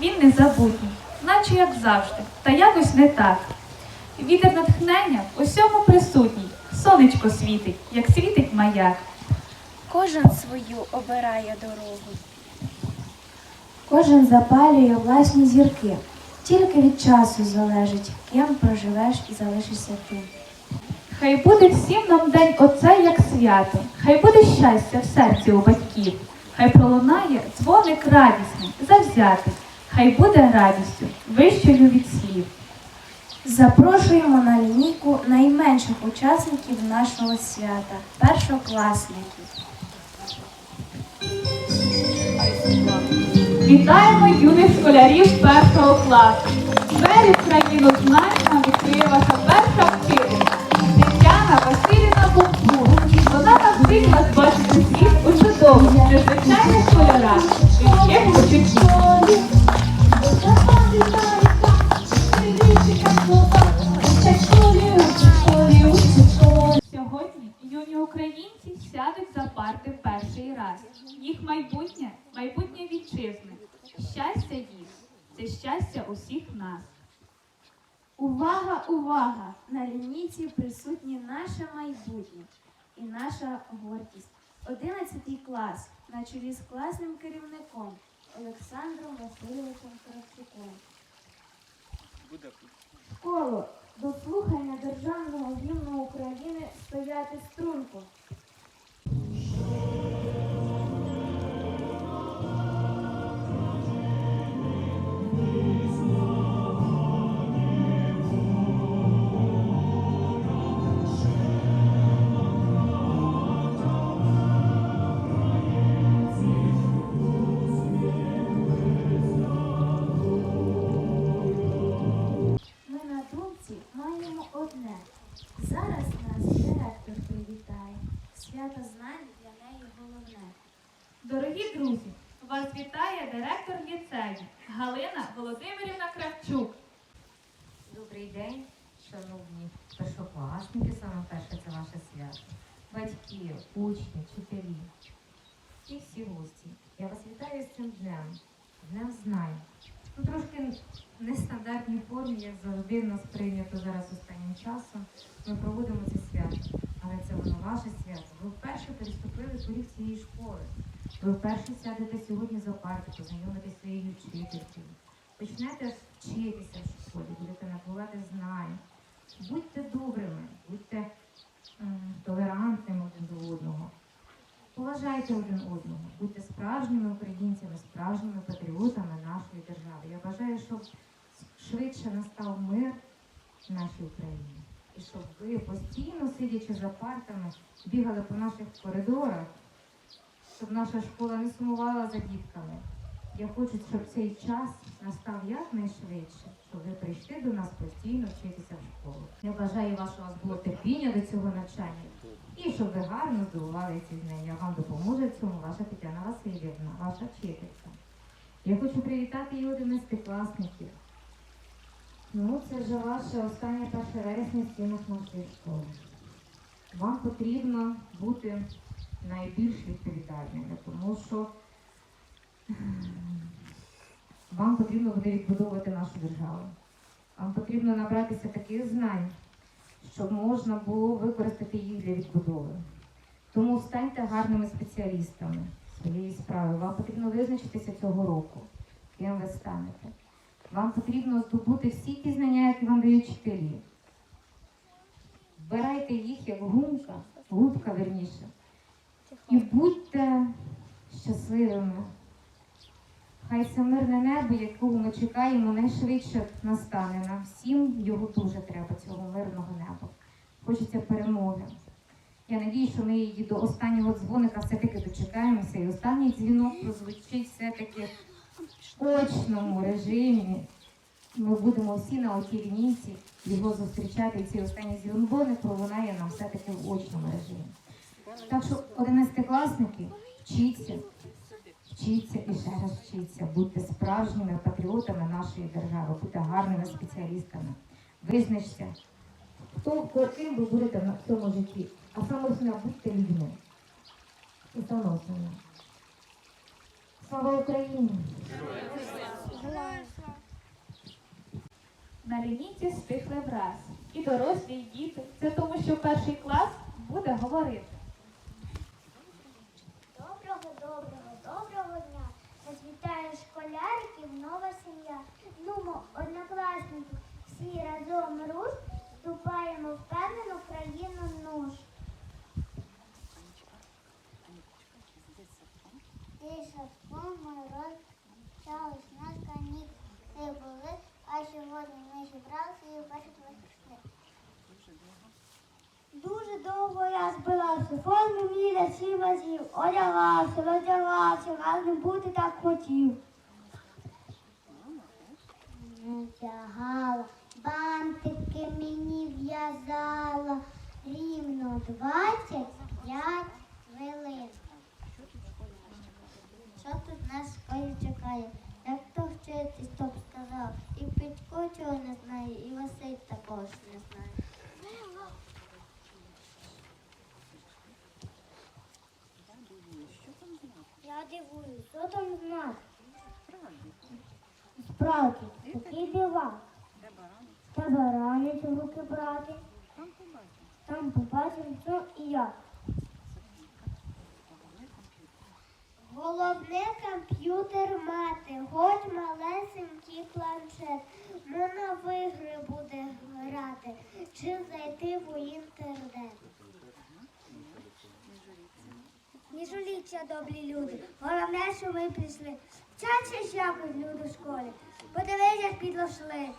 він незабутній, наче як завжди, та якось не так. Вітер натхнення в усьому присутній, сонечко світить, як світить маяк. Кожен свою обирає дорогу. Кожен запалює власні зірки. Тільки від часу залежить, ким проживеш і залишишся ти. Хай буде всім нам день оце як свято, хай буде щастя в серці у батьків, хай пролунає дзвоник радісний, завзятий, хай буде радістю вищою від слів. Запрошуємо на лінійку найменших учасників нашого свята першокласників. Вітаємо юних школярів першого класу. Двері країну знань відкриє ваша перша вчителька Тетяна Васильівна Бумбур. Вона навчить вас бачити світ у чудових, незвичайних кольорах, різких почуттів. Сьогодні Їх майбутнє майбутнє вітчизни. Щастя їх це щастя усіх нас. Увага, увага! На лінійці присутні наше майбутнє і наша гордість. Одинадцятий клас на чолі з класним керівником Олександром Васильовичем Кравчуком. Школу директор ліцею Галина Володимирівна Кравчук. Добрий день, шановні першокласники, саме перше це ваше свято. Батьки, учні, вчителі і всі гості. Я вас вітаю з цим днем, днем знань. Ну, трошки нестандартній формі, як завжди, нас прийнято зараз останнім часом. Ми проводимо це свято. Але це воно ваше свято. Ви вперше переступили поріг цієї школи. Ви вперше сядете сьогодні за парти, познайомитесь зі своєю вчителькою. Почнете вчитися в школі, будете набувати знань. Будьте добрими, будьте толерантними один до одного. Поважайте один одного, будьте справжніми українцями, справжніми патріотами нашої держави. Я бажаю, щоб швидше настав мир в нашій Україні. І щоб ви постійно, сидячи за партами, бігали по наших коридорах, щоб наша школа не сумувала за дітками. Я хочу, щоб цей час настав якнайшвидше, щоб ви прийшли до нас постійно вчитися в школу. Я бажаю вас, щоб у вас було терпіння до цього навчання і щоб ви гарно здобували ці знання. Вам допоможе в цьому ваша Тетяна Васильівна, ваша вчителька. Я хочу привітати і 11-класників. Ну, це вже ваше останнє 1 вересня стінах нашої школи. Вам потрібно бути найбільш відповідальними, тому що вам потрібно буде відбудовувати нашу державу. Вам потрібно набратися таких знань, щоб можна було використати їх для відбудови. Тому станьте гарними спеціалістами своєї справи. Вам потрібно визначитися цього року, ким ви станете. Вам потрібно здобути всі ті знання, які вам дають вчителі. Вбирайте їх як гумка, губка верніше. І будьте щасливими. Хай це мирне небо, якого ми чекаємо, найшвидше настане. Нам всім його дуже треба, цього мирного неба. Хочеться перемоги. Я надію, що ми її до останнього дзвоника все-таки дочекаємося. І останній дзвінок прозвучить все-таки в очному режимі. Ми будемо всі на отій лінійці його зустрічати. І цей останній дзвоник пролунає нам все-таки в очному режимі. Так що, одинадцятикласники, вчіться, вчіться і ще раз вчіться, будьте справжніми патріотами нашої держави, будьте гарними спеціалістами. Визначте, хто ким ви будете на цьому житті, а саме будьте людьми. І основне. Слава Україні! На лінійці стихли враз. І дорослі, і діти. Це тому, що перший клас буде говорити. Школяриків нова сім'я. Нумо, однокласники, всі разом руш, вступаємо в певну країну нуж. Тиша, ми розпочались на канікули були, а сьогодні ми зібралися і клас пішли. Дуже довго я збирався, форму міля сім разів, одягався, роздягався, раз не бути так хотів. Натягала, бантики мені в'язала, рівно 25 хвилин. Що тут нас школі чекає? Як то вчитись, то б сказав. І Петько цього не знає, і Василь також не знає. Я дивуюсь, що там знак? Справді, такі дива. Та баранець у руки брати. Там побачимо, що і як. Головне комп'ютер мати, хоч малесенький планшет. Можна в ігри буде грати, чи зайти в інтернет. Журіться, добрі люди. Головне, що ви прийшли. Вчаться ж якось люди в школі. Подивись, як підросли.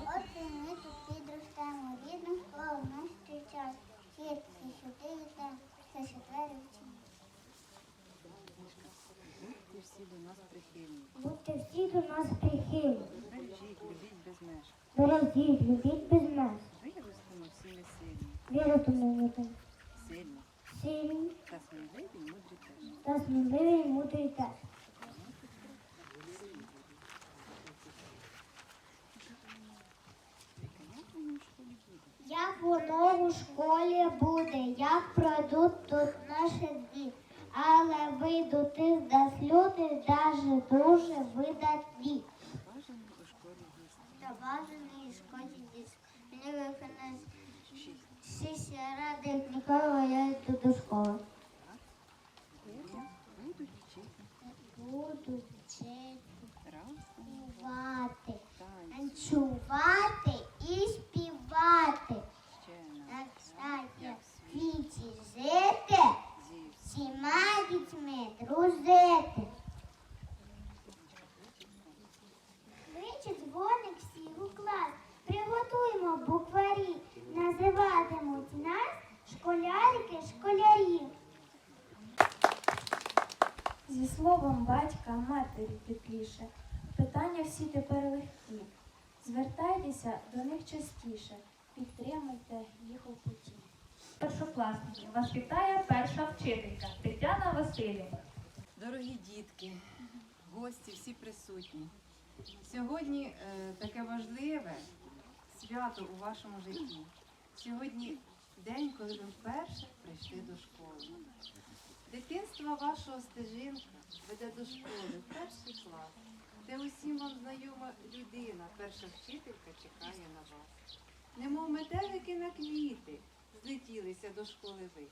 От і ми тут підростемо. Рідну школу нас зустрічають. Сітки сюди йдемо, все ще двері вчимо. Будьте всі до нас прихильні. Будьте всі до нас прихильні. Бережіть, любіть без меж. Бережіть, любіть без нас. Виростемо всі ми сильні. Віримо ми там. Сильні. Сильні Та сміливі й мудрі теж. та і. Як воно воно у школі буде, як пройдуть тут наші дні. Але вийдуть із нас люди, даже дуже видатні. Бажано у школі ради ніколи я йду до школи. Будуть вчити Буду вчити, співати, танцювати і співати. На як світі жити, всіма дітьми дружити. Двічі дзвоник всіх у клас. Приготуємо букварі. Школярики школярів. Зі словом батька, матері тепліше. Питання всі тепер легкі. Звертайтеся до них частіше. Підтримуйте їх у путі. Першокласники, вас вітає перша вчителька Тетяна Васильівна. Дорогі дітки, гості, всі присутні. Сьогодні е, таке важливе свято у вашому житті. Сьогодні день, коли ви вперше прийшли до школи. Дитинство вашого стежинка веде до школи, перший клас, де усім вам знайома людина, перша вчителька чекає на вас. Немов метелики на квіти, злетілися до школи ви,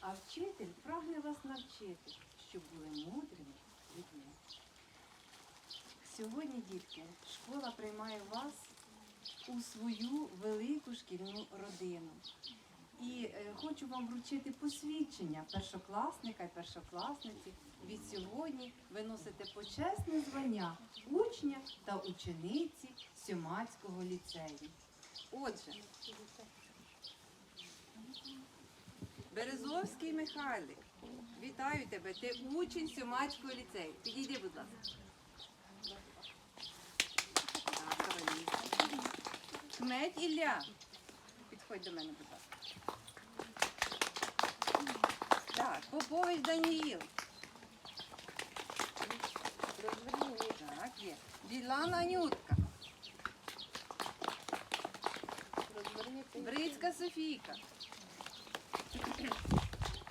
а вчитель прагне вас навчити, щоб були мудрими людьми. Сьогодні, дітки, школа приймає вас у свою велику шкільну родину. І е, хочу вам вручити посвідчення першокласника і першокласниці. Від сьогодні ви носите почесне звання учня та учениці Сьомацького ліцею. Отже, Березовський Михайлик, вітаю тебе. Ти учень Сьомацького ліцею. Підійди, будь ласка. Так, Кметь Ілля. Підходь до мене, будь ласка. Так, Попович Даніїл. Так, є. Білан Анютка. Брицька Софійка.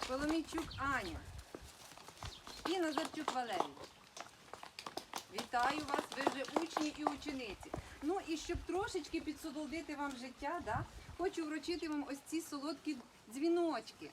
Коломійчук Аня. І Назарчук Валерій. Вітаю вас, ви вже учні і учениці. Ну і щоб трошечки підсолодити вам життя, да, хочу вручити вам ось ці солодкі дзвіночки.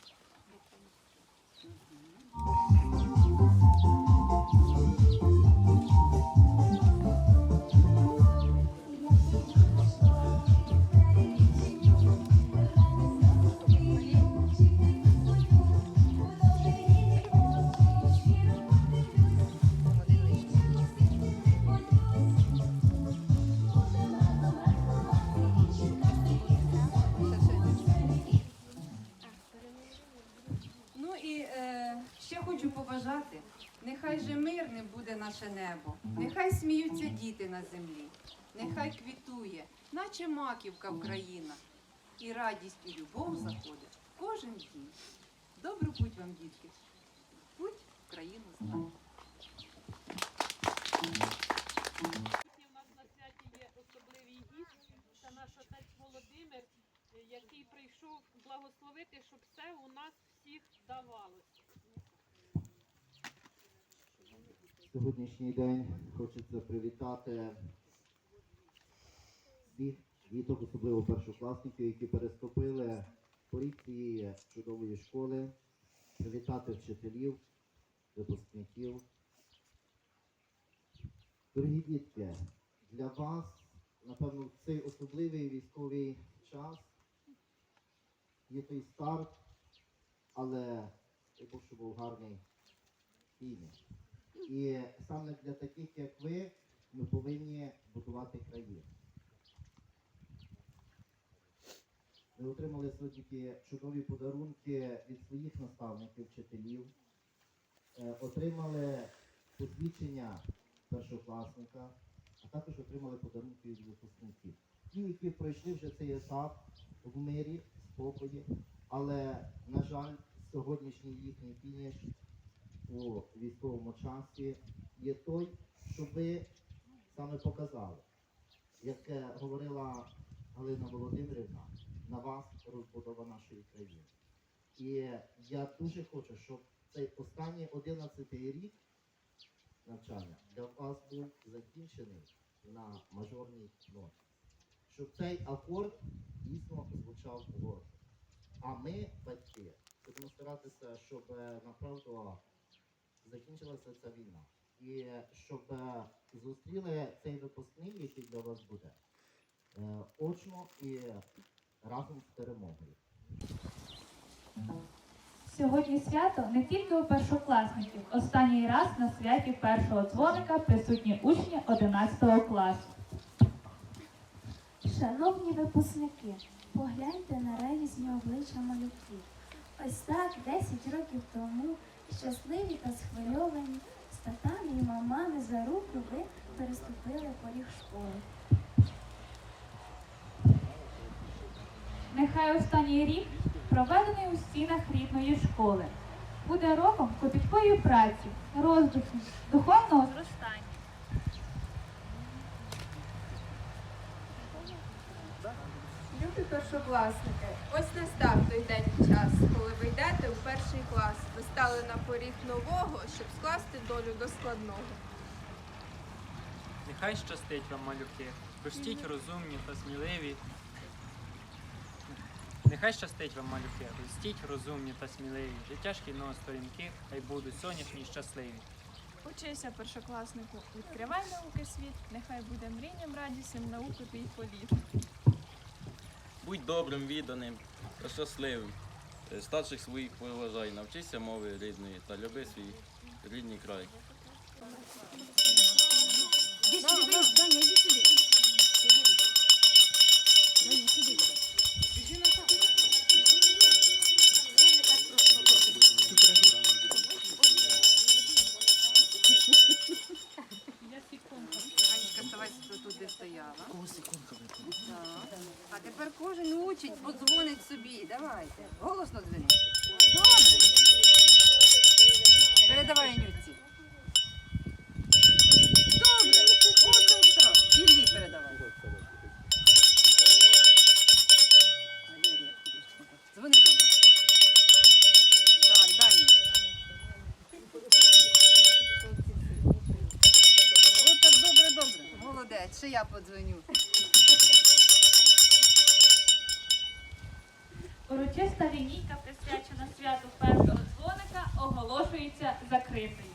Хочу побажати, нехай же мирним буде наше небо, нехай сміються діти на землі, нехай квітує, наче маківка Україна, і радість і любов заходить кожен дім. Добру путь вам, дітки, путь в країну знань. Сьогодні у нас на святі є особливий гість. Це наш отець Володимир, який прийшов благословити, щоб все у нас всіх давалося. Сьогоднішній день хочеться привітати всіх діток, особливо першокласників, які переступили поріг цієї чудової школи, привітати вчителів, випускників. Дорогі дітки, для вас, напевно, цей особливий військовий час є той старт, але дай Бог, щоб був гарний фініш. І саме для таких, як ви, ми повинні будувати країну. Ми отримали сьогодні чудові подарунки від своїх наставників, вчителів, Е, отримали посвідчення першокласника, а також отримали подарунки від випускників. Ті, які пройшли вже цей етап в мирі, спокої, але, на жаль, сьогоднішній їхній фініш у військовому часі є той, що ви саме показали. Як говорила Галина Володимирівна, на вас розбудова нашої країни. І я дуже хочу, щоб цей останній 11 рік навчання для вас був закінчений на мажорній ноті. Щоб цей акорд дійсно звучав гордо. А ми, батьки, будемо старатися, щоб е, направду закінчилася ця війна. І щоб е, зустріли цей випускний, який для вас буде, е, очно і разом з перемогою. Сьогодні свято не тільки у першокласників. Останній раз на святі першого дзвоника присутні учні 11 класу. Шановні випускники, погляньте на ревізні обличчя малюків. Ось так 10 років тому, щасливі та схвильовані, з татами і мамами за руку ви переступили поріг школи. Нехай останній рік, проведений у стінах рідної школи, буде роком копіткої праці, роздуху, духовного зростання. Любі першокласники, ось настав той день і час, коли ви йдете у перший клас. Ви стали на поріг нового, щоб скласти долю до складного. Нехай щастить вам, малюки, ростіть розумні та сміливі. Нехай щастить вам, малюки, ростіть розумні та сміливі. Життя шкільного сторінки, хай будуть сонячні й щасливі. Учися, першокласнику, відкривай науки світ, нехай буде мрійням радісним науки твій політ. Будь добрим, відданим та щасливим. Е, Старших своїх поважай, навчися мови рідної та люби свій рідний край. Іди сюди, Даня, іди сюди. Даня, сюди. Голосно дзвонить. Добре. Передавай Анютці. Добре. Ото так. Іллі передавай. Валерія, Дзвони добре. Так, Дані. ще я подзвоню. Оголошується закритою.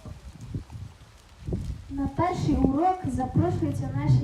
На перший урок запрошуються наші